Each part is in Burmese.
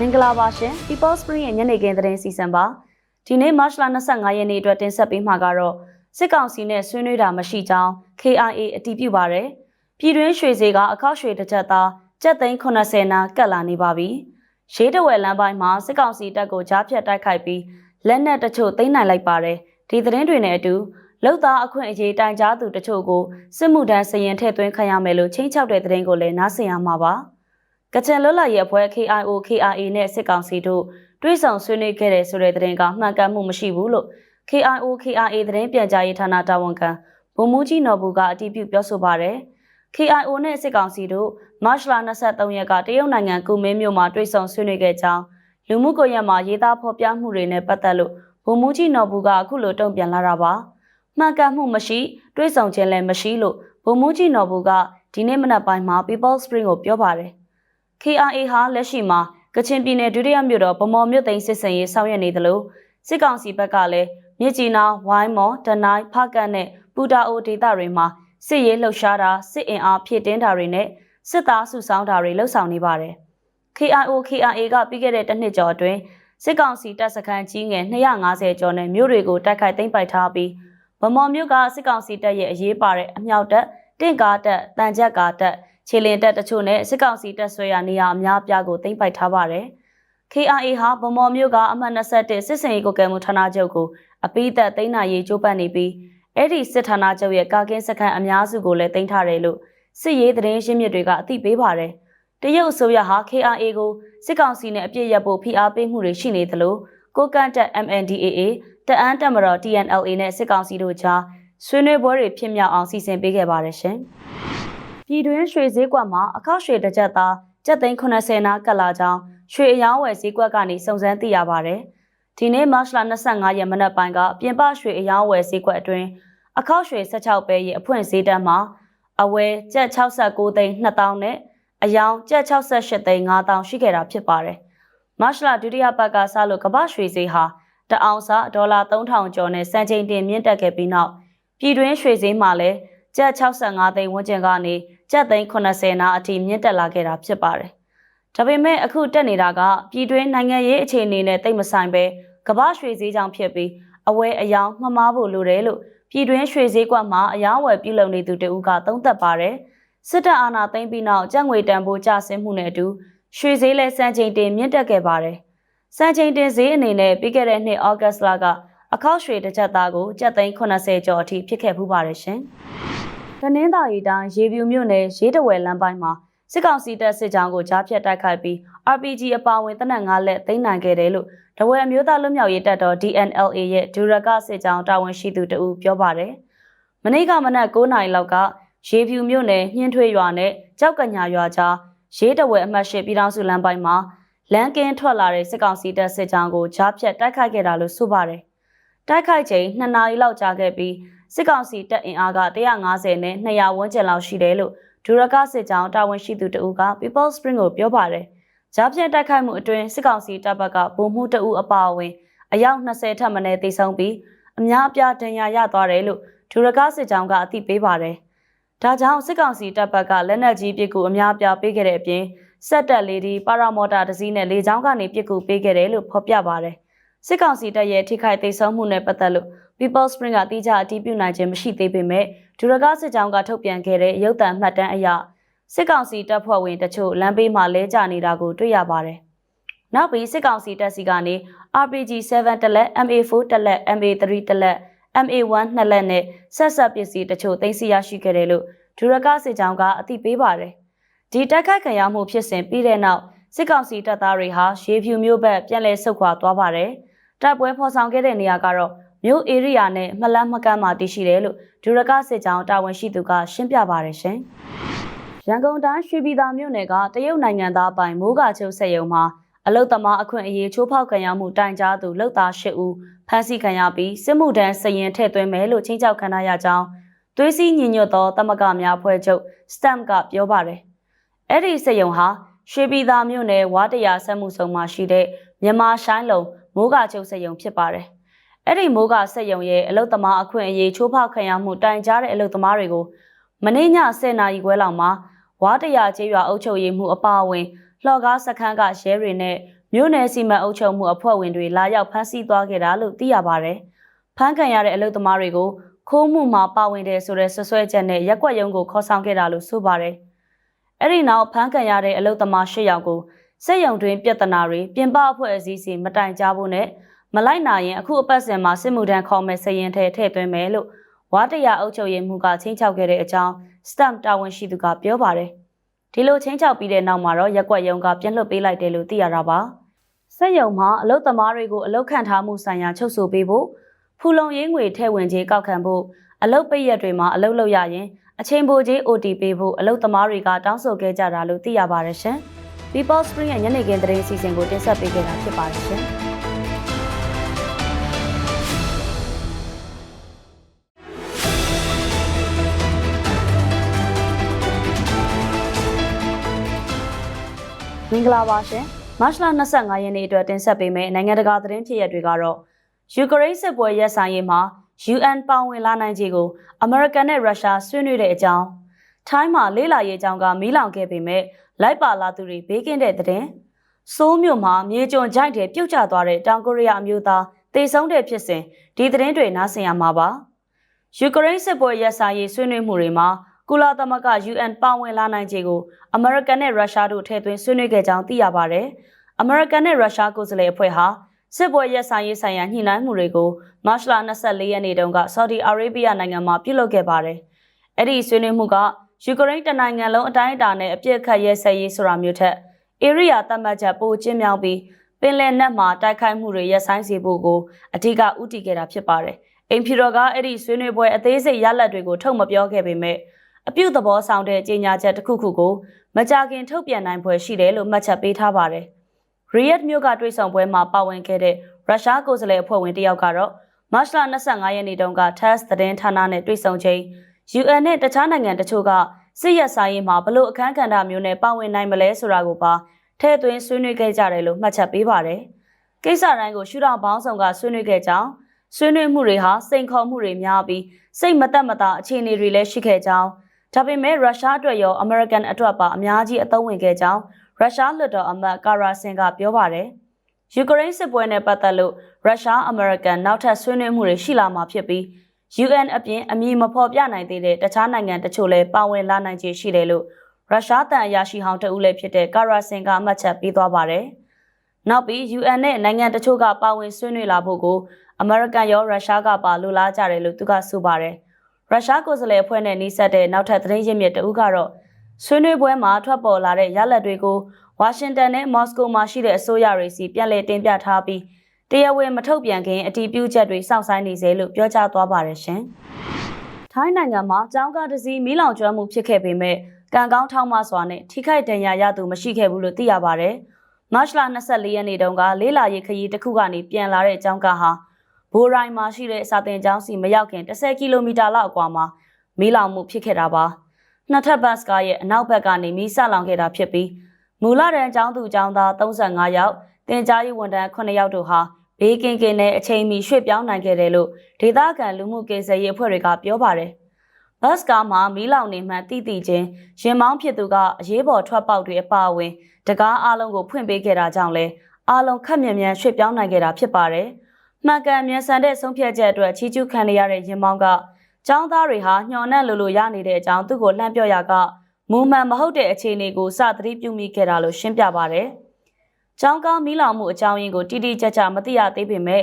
မင်္ဂလာပါရှင် People Spring ရဲ့ညနေခင်းသတင်းစီစဉ်ပါဒီနေ့ March 25ရက်နေ့အတွက်တင်ဆက်ပေးမှာကတော့စစ်ကောင်စီနဲ့ဆွေးနွေးတာမရှိကြောင်း KIA အတည်ပြုပါရယ်ပြည်တွင်းရွှေဈေးကအခောက်ရွှေတစ်ချက်သားကျပ်သိန်း80နာကတ်လာနေပါပြီရှေးတဝယ်လမ်းပိုင်းမှာစစ်ကောင်စီတပ်ကိုကြားဖြတ်တိုက်ခိုက်ပြီးလက်နက်တချို့သိမ်းနိုင်လိုက်ပါတယ်ဒီသတင်းတွေနဲ့အတူလောက်သားအခွင့်အရေးတိုင်ကြားသူတချို့ကိုစစ်မှုထမ်းစရင်ထည့်သွင်းခံရမယ်လို့ချင်းချောက်တဲ့သတင်းကိုလည်းနားဆင်ရမှာပါ။ ကချင်လွတ်လပ်ရေးအဖွဲ့ KIO KRA နဲ့စစ်ကောင်စီတို့တွဲဆောင်ဆွေးနွေးခဲ့တဲ့ဆိုတဲ့သတင်းကမှန်ကန်မှုမရှိဘူးလို့ KIO KRA သတင်းပြန်ကြားရေးဌာနတာဝန်ခံဗိုလ်မှူးကြီးနော်ဘူကအတည်ပြုပြောဆိုပါရယ်။ KIO နဲ့စစ်ကောင်စီတို့မတ်လ23ရက်ကတရုတ်နိုင်ငံကူမင်းမြို့မှာတွဲဆောင်ဆွေးနွေးခဲ့ကြောင်းလူမှုကွန်ရက်မှာရေးသားဖော်ပြမှုတွေနဲ့ပတ်သက်လို့ဗိုလ်မှူးကြီးနော်ဘူကအခုလိုတုံ့ပြန်လာတာပါ။မှန်ကန်မှုမရှိတွဲဆောင်ခြင်းလည်းမရှိလို့ဗိုလ်မှူးကြီးနော်ဘူကဒီနေ့မနက်ပိုင်းမှာ People Spring ကိုပြောပါတယ်။ KRA ဟာလက်ရှိမှာကချင်ပြည်နယ်ဒုတိယမြို့တော်ဗမော်မြို့သိမ်းစစ်စင်ရေးဆောင်ရွက်နေသလိုစစ်ကောင်စီဘက်ကလည်းမြစ်ကြီးနားဝိုင်းမော်တနိုင်းဖကတ်နဲ့ပူတာအိုဒေသတွေမှာစစ်ရေးလှုပ်ရှားတာစစ်အင်အားဖြည့်တင်းတာတွေနဲ့စစ်သားစုဆောင်းတာတွေလှုပ်ဆောင်နေပါတယ်။ KIO KRA ကပြီးခဲ့တဲ့တစ်နှစ်ကျော်အတွင်းစစ်ကောင်စီတပ်စခန်းကြီးငယ်250ကျော်နဲ့မြို့တွေကိုတိုက်ခိုက်သိမ်းပိုက်ထားပြီးဗမော်မြို့ကစစ်ကောင်စီတပ်ရဲ့အရေးပါတဲ့အမြောက်တပ်တင့်ကားတပ်တန်ချက်ကားတပ် ခြေလင်တပ်တချို့နဲ့စစ်ကောင်စီတပ်ဆွဲရာနေရာအများအပြားကိုသိမ်းပိုက်ထားပါတယ်။ KRA ဟာဗမော်မြို့ကအမှတ်21စစ်စင်ရေးကိုကဲမှုဌာနချုပ်ကိုအပိသက်သိမ်းနိုင်ရေးကြိုးပမ်းနေပြီးအဲ့ဒီစစ်ဌာနချုပ်ရဲ့ကာကင်းစခန်းအများစုကိုလည်းသိမ်းထားတယ်လို့စစ်ရေးသတင်းရှင်းမြစ်တွေကအသိပေးပါတယ်။တရုတ်အစိုးရဟာ KRA ကိုစစ်ကောင်စီနဲ့အပြစ်ရပ်ဖို့ဖိအားပေးမှုတွေရှိနေသလိုကိုကန့်တက် MNDAA တအန်းတက်မတော် TNLA နဲ့စစ်ကောင်စီတို့ကြားဆွေးနွေးပွဲတွေဖြစ်မြောက်အောင်စီစဉ်ပေးခဲ့ပါတယ်ရှင်။ ပြည်တွင်းရွှေဈေးကွက်မှာအခောက်ရွှေတစ်ကြက်သားကျပ်သိန်း80နာကတ်လာကြောင်းရွှေအယောင်းဝယ်ဈေးကွက်ကနေစုံစမ်းသိရပါတယ်။ဒီနေ့မတ်လ25ရက်မနက်ပိုင်းကပြင်ပရွှေအယောင်းဝယ်ဈေးကွက်အတွင်းအခောက်ရွှေ16ပဲရဲ့အဖွင့်ဈေးတန်းမှာအဝယ်ကျပ်69သိန်း2000နဲ့အယောင်ကျပ်68သိန်း5000ရှိခဲ့တာဖြစ်ပါတယ်။မတ်လဒုတိယပတ်ကစလို့ကမ္ဘာရွှေဈေးဟာတအောင်စဒေါ်လာ3000ကျော်နဲ့စံချိန်တင်မြင့်တက်ခဲ့ပြီးနောက်ပြည်တွင်းရွှေဈေးမှာလည်းကျပ်65သိန်းဝန်းကျင်ကနေ ကျပ်သိန်း80နာအထိမြင့်တက်လာခဲ့တာဖြစ်ပါတယ်။ဒါပေမဲ့အခုတက်နေတာကပြည်တွင်းနိုင်ငံရေးအခြေအနေနဲ့တိတ်မဆိုင်ပဲကမ္ဘာရွှေဈေးကြောင့်ဖြစ်ပြီးအဝဲအယောင်မှမားဖို့လိုတယ်လို့ပြည်တွင်းရွှေဈေးကွက်မှာအယောင်ဝယ်ပြုလုပ်နေသူတဦးကသုံးသပ်ပါတယ်။စစ်တပ်အာဏာသိမ်းပြီးနောက်ကြက်ငွေတန်ဖိုးကျဆင်းမှုနဲ့အတူရွှေဈေးလည်းစံချိန်တင်မြင့်တက်ခဲ့ပါတယ်။စံချိန်တင်ဈေးအနေနဲ့ပြီးခဲ့တဲ့နှစ်ဩဂတ်စ်လကအခောက်ရွှေတစ်ချက်သားကိုကျပ်သိန်း80ကျော်အထိဖြစ်ခဲ့ဖူးပါတယ်ရှင်။ တနင်္သာရီတိုင်းရေပြူမြို့နယ်ရေးတဝယ်လမ်းပိုင်းမှာစစ်ကောင်စီတပ်စစ်ကြောင်းကိုကြားဖြတ်တိုက်ခိုက်ပြီး RPG အပါဝင်တနက်၅လက်သိမ်းနိုင်ခဲ့တယ်လို့တဝယ်အမျိုးသားလွတ်မြောက်ရေးတပ်တော် DNLA ရဲ့ဒူရကစစ်ကြောင်းတာဝန်ရှိသူတဦးပြောပါတယ်။မနေ့ကမနက်9နာရီလောက်ကရေပြူမြို့နယ်ညှင်းထွေးရွာနဲ့ကြောက်ကညာရွာကြားရေးတဝယ်အမှတ်၈ပြည်ထောင်စုလမ်းပိုင်းမှာလမ်းကင်းထွက်လာတဲ့စစ်ကောင်စီတပ်စစ်ကြောင်းကိုကြားဖြတ်တိုက်ခိုက်ခဲ့တာလို့ဆိုပါတယ်။တိုက်ခိုက်ချိန်2နာရီလောက်ကြာခဲ့ပြီး စစ်ကောင်စီတပ်အင်အားက150နဲ့200ဝန်းကျင်လောက်ရှိတယ်လို့ဒူရကစစ်ကြောင်းတာဝန်ရှိသူတဦးက People Spring ကိုပြောပါတယ်။ကြားဖြတ်တိုက်ခိုက်မှုအတွင်းစစ်ကောင်စီတပ်ဘက်ကဗိုလ်မှူးတဦးအပါအဝင်အယောက်20ထပ်မံတေဆုံးပြီးအများအပြားဒဏ်ရာရသွားတယ်လို့ဒူရကစစ်ကြောင်းကအသိပေးပါတယ်။ဒါကြောင့်စစ်ကောင်စီတပ်ဘက်ကလက်နက်ကြီးပစ်ကူအများအပြားပေးခဲ့တဲ့အပြင်စက်တက်လေးဒီပါရာမော်တာတစည်းနဲ့လေကြောင်းကနေပစ်ကူပေးခဲ့တယ်လို့ဖော်ပြပါတယ်။စစ်ကောင်စီတပ်ရဲ့ထိခိုက်သိမ်းဆုံးမှုနဲ့ပတ်သက်လို့ People Spring ကတိကျအတည်ပြုနိုင်ခြင်းမရှိသေးပေမဲ့ဒူရကစစ်ကြောင်းကထုတ်ပြန်ခဲ့တဲ့ရုပ်သံမှတ်တမ်းအရစစ်ကောင်စီတပ်ဖွဲ့ဝင်တချို့လမ်းဘေးမှာလဲကျနေတာကိုတွေ့ရပါတယ်။နောက်ပြီးစစ်ကောင်စီတပ်စီကနေ RPG 7တလက် MA4 တလက် MA3 တလက် MA1 နှစ်လက်နဲ့ဆက်ဆက်ပစ္စည်းတချို့သိမ်းဆည်းရရှိခဲ့တယ်လို့ဒူရကစစ်ကြောင်းကအသိပေးပါတယ်။ဒီတိုက်ခိုက်ခံရမှုဖြစ်စဉ်ပြီးတဲ့နောက်စစ်ကောင်စီတပ်သားတွေဟာရေဖြူမျိုးဘက်ပြန်လည်ဆုတ်ခွာသွားပါတယ်။တပ်ပွဲဖော်ဆောင်ခဲ့တဲ့နေရာကတော့ မြို့ဧရိယာနဲ့မလန်းမကန်းမှာတည်ရှိတယ်လို့ဒူရကစစ်ကြောင်းတာဝန်ရှိသူကရှင်းပြပါတယ်ရှင်။ရန်ကုန်တိုင်းရွှေပြည်သာမြို့နယ်ကတရုတ်နိုင်ငံသားပိုင်မိုးကချုပ်ဆက်ယုံမှာအလုတ်သမားအခွင့်အရေးချိုးဖောက်ခံရမှုတိုင်ကြားသူလောက်သား၈ဦးဖမ်းဆီးခံရပြီးစစ်မှုထမ်းစရင်ထည့်သွင်းမယ်လို့ချင်းချောက်ခံရကြောင်းသွေးစည်းညီညွတ်သောတမကများဖွဲ့ချုပ် STAMP ကပြောပါတယ်။အဲ့ဒီစက်ယုံဟာရွှေပြည်သာမြို့နယ်ဝါတရာဆက်မှုဆောင်မှာရှိတဲ့မြန်မာဆိုင်လုံမိုးကချုပ်စက်ယုံဖြစ်ပါတယ်။ အဲ့ဒီမိုးကစက်ယုံရဲ့အလုတ်သမားအခွင့်အရေးချိုးဖောက်ခံရမှုတိုင်ကြားတဲ့အလုတ်သမားတွေကိုမနေ့ည10:00နာရီခွဲလောက်မှာဝါတရာကျေးရွာအုပ်ချုပ်ရေးမှုအပါအဝင်လှော်ကားစခန်းကရဲတွေနဲ့ဒမြို့နယ်စီမံအုပ်ချုပ်မှုအဖွဲ့ဝင်တွေလာရောက်ဖမ်းဆီးသွားခဲ့တာလို့သိရပါတယ်။ဖမ်းခံရတဲ့အလုပ်သမားတွေကိုခိုးမှုမှာပါဝင်တယ်ဆိုတဲ့ဆွဆွဲချက်နဲ့ရက်ကွက်ရုံးကိုခေါ်ဆောင်ခဲ့တာလို့ဆိုပါတယ်။အဲ့ဒီနောက်ဖမ်းခံရတဲ့အလုပ်သမား၈ယောက်ကိုစက်ရုံတွင် ပြဿနာတွေပြင်ပအဖွဲ့အစည်းစီမတိုင်ကြဖို့နဲ့ မလိုက်နိုင်ရင်အခုအပတ်စဉ်မှာစစ်မှုထမ်းခေါ်မဲ့စရင်ထဲထည့်သွင်းမယ်လို့ဝါတရအုပ်ချုပ်ရေးမှူးကချင်းချောက်ခဲ့တဲ့အကြောင်း stamp တာဝန်ရှိသူကပြောပါတယ်။ဒီလိုချင်းချောက်ပြီးတဲ့နောက်မှာတော့ရက်ကွက်ရုံးကပြန်လွှတ်ပေးလိုက်တယ်လို့သိရတာပါ။စက်ရုံမှာအလုပ်သမားတွေကိုအလုပ်ခန့်ထားမှုဆိုင်ရာချုပ်ဆိုပေးဖို့ဖူလုံရေးငွေထည့်ဝင်ကြေးကောက်ခံဖို့အလုပ်ပိတ်ရက်တွေမှာအလုပ်လုပ်ရရင်အချိန်ပိုကြေး OT ပေးဖို့အလုပ်သမားတွေကတောင်းဆိုခဲ့ကြတာလို့သိရပါတယ်ရှင်။ People Spring ရဲ့ညနေခင်းသတင်းအစီအစဉ်ကိုတင်ဆက်ပေးခဲ့တာဖြစ်ပါတယ်ရှင်။ င်္ဂလာပါရှင်မတ်လ25ရက်နေ့အတွက်တင်ဆက်ပေးမယ့်နိုင်ငံတကာသတင်းဖြစ်ရပ်တွေကတော့ယူကရိန်းစစ်ပွဲရပ်ဆိုင်ရေးမှာ UN ပါဝင်လာနိုင်ခြေကိုအမေရိကန်နဲ့ရုရှားဆွေးနွေးတဲ့အကြောင်းထိုင်းမှာလေးလာရေးအကြောင်းကမီးလောင်ခဲ့ပေမဲ့လိုက်ပါလာသူတွေဘေးကင်းတဲ့တဲ့ဆိုးမြို့မှာမြေကျွံကြိုက်တဲ့ပြုတ်ကျသွားတဲ့တောင်ကိုရီးယားအမျိုးသားတေဆုံးတဲ့ဖြစ်စဉ်ဒီသတင်းတွေနားဆင်ရမှာပါယူကရိန်းစစ်ပွဲရပ်ဆိုင်ရေးဆွေးနွေးမှုတွေမှာ ကုလသမဂ္ဂ UN ပါဝင်လာနိုင်ခြေကိုအမေရိကန်နဲ့ရုရှားတို့ထည့်သွင်းဆွေးနွေးခဲ့ကြောင်းသိရပါတယ်။အမေရိကန်နဲ့ရုရှားကိုယ်စားလှယ်အဖွဲ့ဟာစစ်ပွဲရပ်ဆိုင်ရေးဆိုင်ရာညှိနှိုင်းမှုတွေကိုမတ်လ24ရက်နေ့တုန်းကဆော်ဒီအာရေဗျနိုင်ငံမှာပြုလုပ်ခဲ့ပါတယ်။အဲ့ဒီဆွေးနွေးမှုကယူကရိန်းတနိုင်ငံလုံးအတိုင်းအတာနဲ့အပြစ်ခတ်ရဲဆက်ရေးဆိုတာမျိုးထက်ဧရိယာသတ်မှတ်ချက်ပိုကျင်းမြောင်းပြီးပင်လယ်နက်မှာတိုက်ခိုက်မှုတွေရပ်ဆိုင်းစေဖို့ကိုအဓိကဥတီခဲ့တာဖြစ်ပါတယ်။အိမ်ဖြူတော်ကအဲ့ဒီဆွေးနွေးပွဲအသေးစိတ်ရလဒ်တွေကိုထုတ်မပြောခဲ့ပေမဲ့ အပြုသဘောဆောင်တဲ့ကြေညာချက်တစ်ခုခုကိုမကြခင်ထုတ်ပြန်နိုင်ဖွယ်ရှိတယ်လို့မှတ်ချက်ပေးထားပါတယ်။ရီယက်မြို့ကတွေ့ဆုံပွဲမှာပါဝင်ခဲ့တဲ့ရုရှားကိုယ်စားလှယ်အဖွဲ့ဝင်တစ်ယောက်ကတော့မတ်လ25ရက်နေ့တုန်းက TASS သတင်းဌာနနဲ့တွေ့ဆုံချိန် UN နဲ့တခြားနိုင်ငံတချို့ကစစ်ရက်ဆိုင်ရေးမှာဘလို့အခမ်းကဏ္ဍမျိုးနဲ့ပါဝင်နိုင်မလဲဆိုတာကိုပါထဲ့သွင်းဆွေးနွေးခဲ့ကြတယ်လို့မှတ်ချက်ပေးပါတယ်။ကိစ္စတိုင်းကိုရှုထောင့်ပေါင်းဆောင်ကဆွေးနွေးခဲ့ကြောင်းဆွေးနွေးမှုတွေဟာစိန်ခေါ်မှုတွေများပြီးစိတ်မသက်မသာအခြေအနေတွေလည်းရှိခဲ့ကြောင်း ဒါပေမဲ့ရုရှားအတွက်ရောအမေရိကန်အတွက်ပါအများကြီးအသုံးဝင်ခဲ့ကြောင်းရုရှားလွှတ်တော်အမတ်ကာရာဆင်ကပြောပါတယ်။ယူကရိန်းစစ်ပွဲနဲ့ပတ်သက်လို့ရုရှားအမေရိကန်နောက်ထပ်ဆွေးနွေးမှုတွေရှိလာမှာဖြစ်ပြီး UN အပြင်အမည်မဖော်ပြနိုင်သေးတဲ့တခြားနိုင်ငံတချို့လည်းပါဝင်လာနိုင်ခြေရှိတယ်လို့ရုရှားတန်အရာရှိဟောင်းတဦးလည်းဖြစ်တဲ့ကာရာဆင်ကအမှတ်ချက်ပေးသွားပါတယ်။နောက်ပြီး UN နဲ့နိုင်ငံတချို့ကပါဝင်ဆွေးနွေးလာဖို့ကိုအမေရိကန်ရောရုရှားကပါလိုလားကြတယ်လို့သူကဆိုပါတယ်။ ရုရှားကိုယ်စားလှယ်အဖွဲ့နဲ့နှိစက်တဲ့နောက်ထပ်သတင်းရင်းမြစ်တဦးကတော့ဆွေးနွေးပွဲမှာထွက်ပေါ်လာတဲ့ရလဒ်တွေကိုဝါရှင်တန်နဲ့မော်စကိုမှာရှိတဲ့အစိုးရတွေစီပြန်လည်တင်ပြထားပြီးတရားဝင်မထုတ်ပြန်ခင်အတီးပြုချက်တွေစောင့်ဆိုင်းနေစေလို့ပြောကြားသွားပါတယ်ရှင်။ထိုင်းနိုင်ငံမှာကျောင်းကားတစ်စီးမီးလောင်ကျွမ်းမှုဖြစ်ခဲ့ပေမဲ့ကံကောင်းထောက်မစွာနဲ့ထိခိုက်ဒဏ်ရာရသူမရှိခဲ့ဘူးလို့သိရပါတယ်။မတ်လ24ရက်နေ့တုန်းကလေးလာရေးခရီးတစ်ခုကနေပြန်လာတဲ့ကျောင်းကားဟာ ဘိုရိုင်မှာရှိတဲ့စာတင်ကျောင်းစီမရောက်ခင်10ကီလိုမီတာလောက်အကွာမှာမီးလောင်မှုဖြစ်ခဲ့တာပါနှစ်ထပ်ဘတ်စကားရဲ့အနောက်ဘက်ကနေမီးဆလောင်ခဲ့တာဖြစ်ပြီးမူလတန်းကျောင်းသူကျောင်းသား35ယောက်တင်ကြားရေးဝန်ထမ်း9ယောက်တို့ဟာဘေးကင်းကင်းနဲ့အချိန်မီရွှေ့ပြောင်းနိုင်ခဲ့တယ်လို့ဒေသခံလူမှုကေဆယ်ရေးအဖွဲ့တွေကပြောပါတယ်ဘတ်စကားမှာမီးလောင်နေမှတိတိချင်းရင်မောင်းဖြစ်သူကအရေးပေါ်ထွက်ပေါက်တွေအပါအဝင် တကားအလုံးကိုဖွင့်ပေးခဲ့တာကြောင့်လဲအလုံးခက်မြန်မြန်ရွှေ့ပြောင်းနိုင်ခဲ့တာဖြစ်ပါတယ်။ မှန်ကန်မြန်ဆန်တဲ့ဆုံးဖြတ်ချက်အတွက်ချီးကျူးခံရတဲ့ရင်မောင်းကចောင်းသားတွေဟာညှော်နှံ့လိုလိုရနေတဲ့အကြောင်းသူ့ကိုလှမ်းပြောရာကမူမှန်မဟုတ်တဲ့အခြေအနေကိုစသတိပြုမိခဲ့တာလို့ရှင်းပြပါဗျ။ចောင်းကောင်းမီးလောင်မှုအကြောင်းရင်းကိုတိတိကျကျမသိရသေးပေမဲ့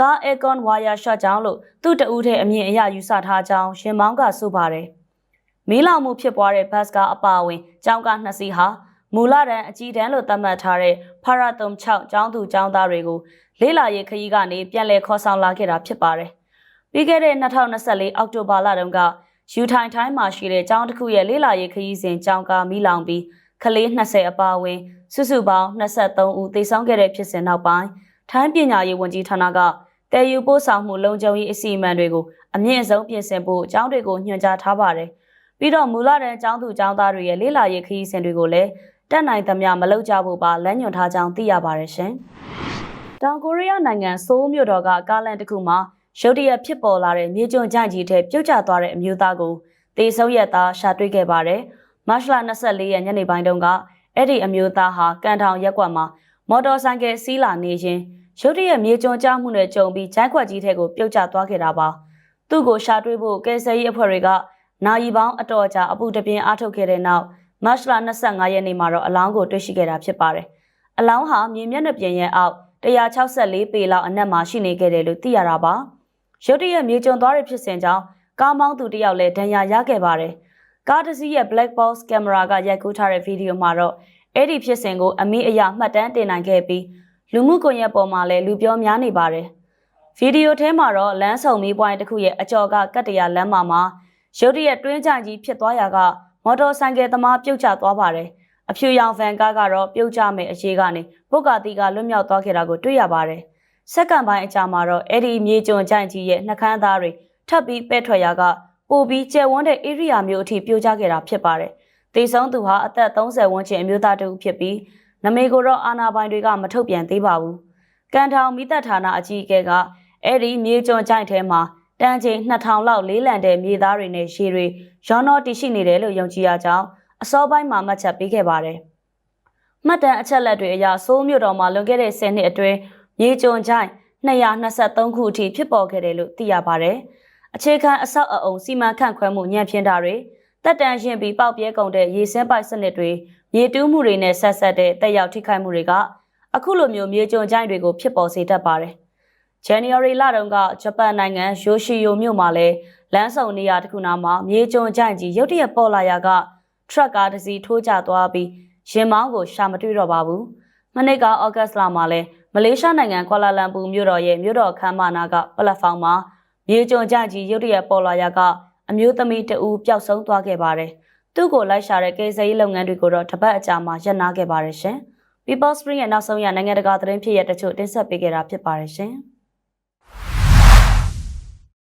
ကား aircon wire short ကြောင့်လို့သူ့တဦးထဲအမြင်အရယူဆထားကြောင်းရင်မောင်းကဆိုပါတယ်။မီးလောင်မှုဖြစ်ပွားတဲ့ဘတ်ကားအပါအဝင်ကျောင်းကားနှစ်စီးဟာ မူလတန်းအကြီးတန်းလို့သတ်မှတ်ထားတဲ့ဖာရာတုံ6ကျောင်းသူကျောင်းသားတွေကိုလေးလာရေးခရီးကနေပြန်လည်ခေါ်ဆောင်လာခဲ့တာဖြစ်ပါတယ်။ပြီးခဲ့တဲ့2024အောက်တိုဘာလတုန်းကယူထိုင်ထိုင်းမှာရှိတဲ့ကျောင်းတစ်ခုရဲ့လေးလာရေးခရီးစဉ်ကျောင်းကားမိလောင်ပြီးကလေး20အပါအဝင်စုစုပေါင်း23ဦးသေဆုံးခဲ့တဲ့ဖြစ်စဉ်နောက်ပိုင်းထိုင်းပညာရေးဝန်ကြီးဌာနကတည်ယူပို့ဆောင်မှုလုံခြုံရေးအစီအမံတွေကိုအမြင့်ဆုံးပြင်ဆင်ဖို့အကြောင်းတွေကိုညွှန်ကြားထားပါတယ်။ပြီးတော့မူလတန်းကျောင်းသူကျောင်းသားတွေရဲ့လေးလာရေးခရီးစဉ်တွေကိုလည်း တက်နိုင်သမျှမလုပ်ကြဖို့ပါလမ်းညွှန်ထားကြောင်းသိရပါတယ်ရှင်။တောင်ကိုရီးယားနိုင်ငံဆိုးမြို့တော်ကကားလန်တစ်ခုမှာရုတ်တရက်ဖြစ်ပေါ်လာတဲ့မြေကျွံကြိုင်ကြီးထဲပြုတ်ကျသွားတဲ့အမျိုးသားကိုတေဆုံးရက်သားရှာတွေ့ခဲ့ပါတယ်။မတ်လ24ရက်ညနေပိုင်းတုန်းကအဲ့ဒီအမျိုးသားဟာကန်ထောင်ရက်ကွက်မှာမော်တော်ဆိုင်ကယ်စီးလာနေရင်ရုတ်တရက်မြေကျွံကျမှုနဲ့ကြုံပြီးဂျိုင်းခွက်ကြီးထဲကိုပြုတ်ကျသွားခဲ့တာပါသူ့ကိုရှာတွေ့ဖို့ကယ်ဆယ်ရေးအဖွဲ့တွေကနာယီပေါင်းအတော်ကြာအပူတပြင်းအားထုတ်ခဲ့တဲ့နောက် မတ်လ25ရက်နေ့မှာတော့အလောင်းကိုတွေ့ရှိခဲ့တာဖြစ်ပါတယ်အလောင်းဟာမြေမျက်နှာပြင်ရဲ့အောက်164ပေလောက်အနက်မှာရှိနေခဲ့တယ်လို့သိရတာပါရုတ်တရက်မြေကျွံသွားတဲ့ဖြစ်စဉ်ကြောင့်ကားမောင်းသူတစ်ယောက်လည်းဒဏ်ရာရခဲ့ပါတယ်ကားတစ်စီးရဲ့ black box camera ကရိုက်ကူးထားတဲ့ဗီဒီယိုမှာတော့အဲ့ဒီဖြစ်စဉ်ကိုအမိအယမှတ်တမ်းတင်နိုင်ခဲ့ပြီးလူမှုကွန်ရက်ပေါ်မှာလည်းလူပြောများနေပါတယ်။ဗီဒီယိုထဲမှာတော့လမ်းဆုံမီးပွိုင်းတစ်ခုရဲ့အကျော်ကကတ်တရလမ်းမှာမှာရုတ်တရက်တွင်းကြိုင်ကြီးဖြစ်သွားရာက မော်တော်ဆိုင်ကယ်သမားပြုတ်ကျသွားပါတယ်။အဖြူရောင်ဗန်ကားကတော့ပြုတ်ကျမဲ့အရေးကနေပုတ်ကာတီကလွတ်မြောက်သွားခဲ့တာကိုတွေ့ရပါတယ်။စက္ကန့်ပိုင်းအကြာမှာတော့အဲ့ဒီမြေကျွံကြိုင်ကြီးရဲ့နှကန်းသားတွေထပ်ပြီးပဲ့ထွက်ရာကပိုပြီးကျယ်ဝန်းတဲ့ဧရိယာမျိုးအထိပြိုကျခဲ့တာဖြစ်ပါတယ်။တေဆုံးသူဟာအသက်30ဝန်းကျင်အမျိုးသားတစ်ဦးဖြစ်ပြီးနမေကိုတော့အာနာပိုင်တွေကမထုတ်ပြန်သေးပါဘူး။ကန်ထောင်မိသက်ဌာနအကြီးအကဲကအဲ့ဒီမြေကျွံကြိုင်ထဲမှာ တန်းချိန်2000လောက်လေးလံတဲ့မြေသားတွေနဲ့ရေတွေရောနှောတည်ရှိနေတယ်လို့ယုံကြည်ရကြောင်းအစောပိုင်းမှာမှတ်ချက်ပေးခဲ့ပါတယ်။မှတ်တမ်းအချက်လက်တွေအရစိုးမြို့တော်မှာလွန်ခဲ့တဲ့10နှစ်အတွင်းမြေကျွံကြိုင်223ခုအထိဖြစ်ပေါ်ခဲ့တယ်လို့သိရပါတယ်။အခြေခံအဆောက်အအုံစီမံခန့်ခွဲမှုညံ့ဖျင်းတာတွေတက်တန်ရှင်ပြီးပေါက်ပြဲကုန်တဲ့ရေစင်းပိုက်စနစ်တွေမြေတူးမှုတွေနဲ့ဆက်ဆက်တဲ့တက်ရောက်ထိခိုက်မှုတွေကအခုလိုမျိုးမြေကျွံကြိုင်တွေကိုဖြစ်ပေါ်စေတတ်ပါတယ်။ January လတုန်းကဂျပန်နိုင်ငံယိုရှီယိုမြို့မှာလဲလမ်းဆုံနေရာတစ်ခုနားမှာမြေကျွံကြိုင်ကြီးရုတ်တရက်ပေါ်လာရာကထရက်ကားတစ်စီးထိုးကျသွားပြီးရင်မောင်းကိုရှာမတွေ့တော့ပါဘူး။မနေ့ကဩဂတ်လမှာလဲမလေးရှားနိုင်ငံကွာလာလမ်ပူမြို့တော်ရဲ့မြို့တော်ခမ်းမနာကပလက်ဖောင်းမှာမြေကျွံကြကြီးရုတ်တရက်ပေါ်လာရာကအမျိုးသမီးတဦးပျောက်ဆုံးသွားခဲ့ပါတယ်။သူ့ကိုလိုက်ရှာတဲ့ကိစ္စရေးလုပ်ငန်းတွေကိုတော့တပတ်အကြာမှာရပ်နားခဲ့ပါတယ်ရှင်။ People Spring ရဲ့နောက်ဆုံးရနိုင်ငံတကာသတင်းဖြစ်ရတဲ့တချို့တင်ဆက်ပေးခဲ့တာဖြစ်ပါတယ်ရှင်။